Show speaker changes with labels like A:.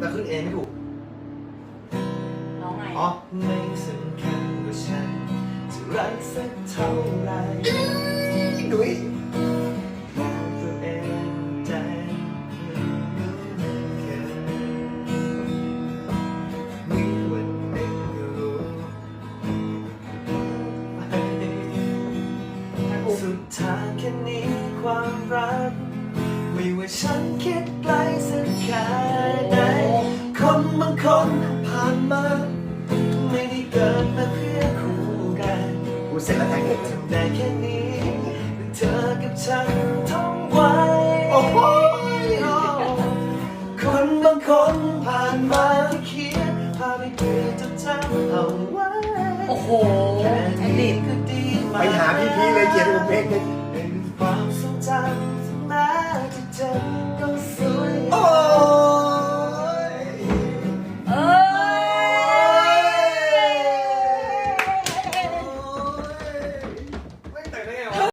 A: แต่ขึ้นเองไม่ถูกร้อง
B: ไงอ๋อไม่สำคัญว่าฉันจะรักสักเท่าไหร่
A: ดุย
B: สุดท้ายแค่นี้ความรัก ไม่ว่าฉันคิดไกล คนบางคนผ่านมา ไม่ได้เกิดมาเพื่อคู่กัน
A: กูเสร็จแล้วแทงเอกเลย
B: ทำได้แค่นี้เธอกับฉันท่องไว้
A: โอ้โห
B: คนบางคนผ่านมาที่เขียนพาไปเพื่อจดจำเอาไว้
C: โอ้โห
B: แค่
C: แอด
B: นี้
C: ดิบ
B: ก็ดีมาก
A: ไปหาพี่พีเลยเขียนเป็นเพลงเลย